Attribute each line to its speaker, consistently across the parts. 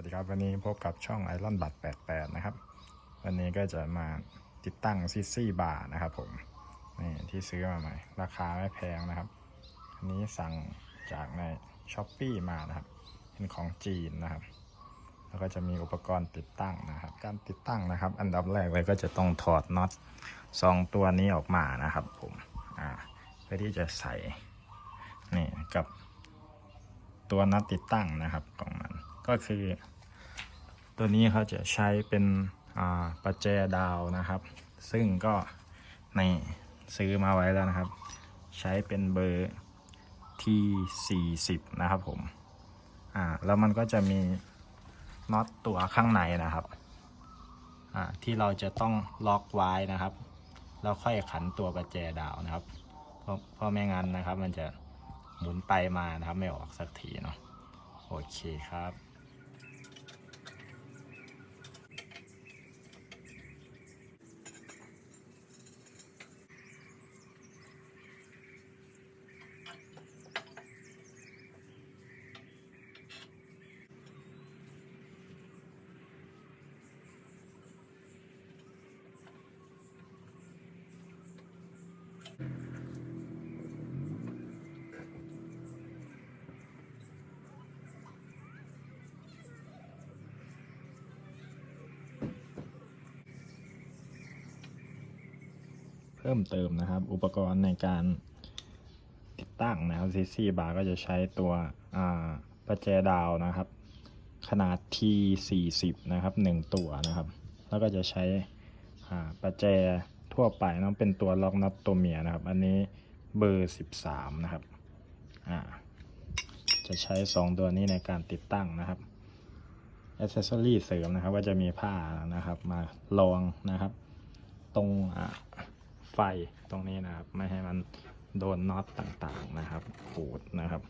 Speaker 1: วัสดีครับ วันนี้พบกับช่องไอรอนบัต88 นะครับ วันนี้ก็จะมาติดตั้งซิซี่บาร์นะครับผม นี่ที่ซื้อมาใหม่ ราคาไม่แพงนะครับ อันนี้สั่งจากในช้อปปีมานะครับ เป็นของจีนนะครับ แล้วก็จะมีอุปกรณ์ติดตั้งนะครับ การติดตั้งนะครับ อันดับแรกเลยก็จะต้องถอดน็อตสองตัวนี้ออกมานะครับผมอ่าเพื่อที่จะใส่นี่กับตัวน็อตติดตั้งนะครับของมัน ก็คือ ตัวนี้เขาจะใช้เป็นประแจดาวนะครับ ซึ่งก็ในซื้อมาไว้แล้วนะครับ ใช้เป็นเบอร์ที่ 40 นะครับผมอ่าแล้วมันก็จะมีน็อตตัวข้างในนะครับอ่าที่เราจะต้องล็อกไว้นะครับแล้วค่อยขันตัวประแจดาวนะครับ เพราะเพราะไม่งั้นนะครับ มันจะหมุนไปมานะครับไม่ออกสักทีเนาะโอเคครับ เพิ่มเติมนะครับ อุปกรณ์ในการติดตั้งนะครับซีซีบาร์ก็จะใช้ตัวประแจดาวนะครับ ขนาด T40 นะครับ 1 ตัวนะครับ แล้วก็จะใช้ประแจ ทั่วไปเนอะเป็นตัวล็อกน็อตตัวเมียนะครับ อันนี้เบอร์ 13 นะครับอ่าจะใช้ 2 ตัวนี้ในการติดตั้งนะครับอ c เซอรี่เสริมนะครับก็จะมีผ้านะครับมาลองนะครับ ตรงไฟตรงนี้นะครับ ไม่ให้มันโดนน็อตต่างๆนะครับขูดนะครับ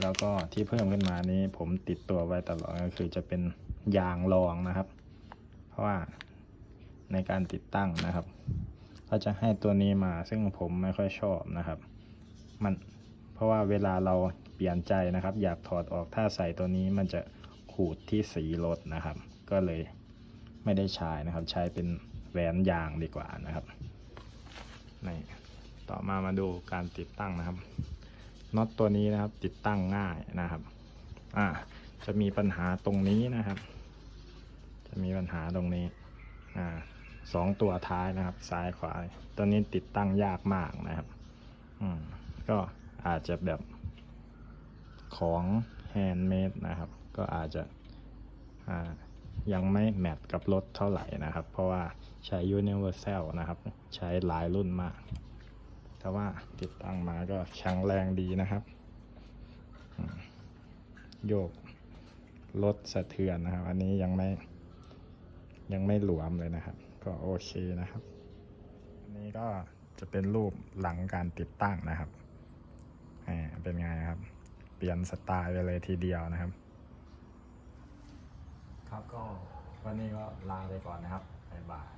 Speaker 1: แล้วก็ที่เพิ่มขึ้นมานี้ผมติดตัวไว้ตลอดก็คือจะเป็นยางรองนะครับ เพราะว่า ในการติดตั้งนะครับเขาจะให้ตัวนี้มาซึ่งผมไม่ค่อยชอบนะครับ มันเพราะว่าเวลาเราเปลี่ยนใจนะครับ อยากถอดออกถ้าใส่ตัวนี้มันจะขูดที่สีรถนะครับ ก็เลยไม่ได้ใช้นะครับ ใช้เป็นแหวนยางดีกว่านะครับนี่ต่อมามาดูการติดตั้งนะครับน็อตตัวนี้นะครับ ติดตั้งง่ายนะครับ อ่า จะมีปัญหาตรงนี้นะครับ จะมีปัญหาตรงนี้ อ่า สองตัวท้ายนะครับ ซ้ายขวาตัวนี้ติดตั้งยากมากนะครับ อืมก็อาจจะแบบของแฮนด์เมดนะครับ ก็อาจจะยังไม่แมทกับรถเท่าไหร่นะครับ เพราะว่าใช้ Universal นะครับ ใช้หลายรุ่นมาก แต่ว่าติดตั้งมาก็แข็งแรงดีนะครับ โยกลดสะเทือนนะครับ อันนี้ยังไม่ยังไม่หลวมเลยนะครับ ก็โอเคนะครับ อันนี้ก็จะเป็นรูปหลังการติดตั้งนะครับเป็นไงครับ เปลี่ยนสไตล์ไปเลยทีเดียวนะครับ ครับก็วันนี้ก็ลาไปก่อนนะครับบ๊ายบาย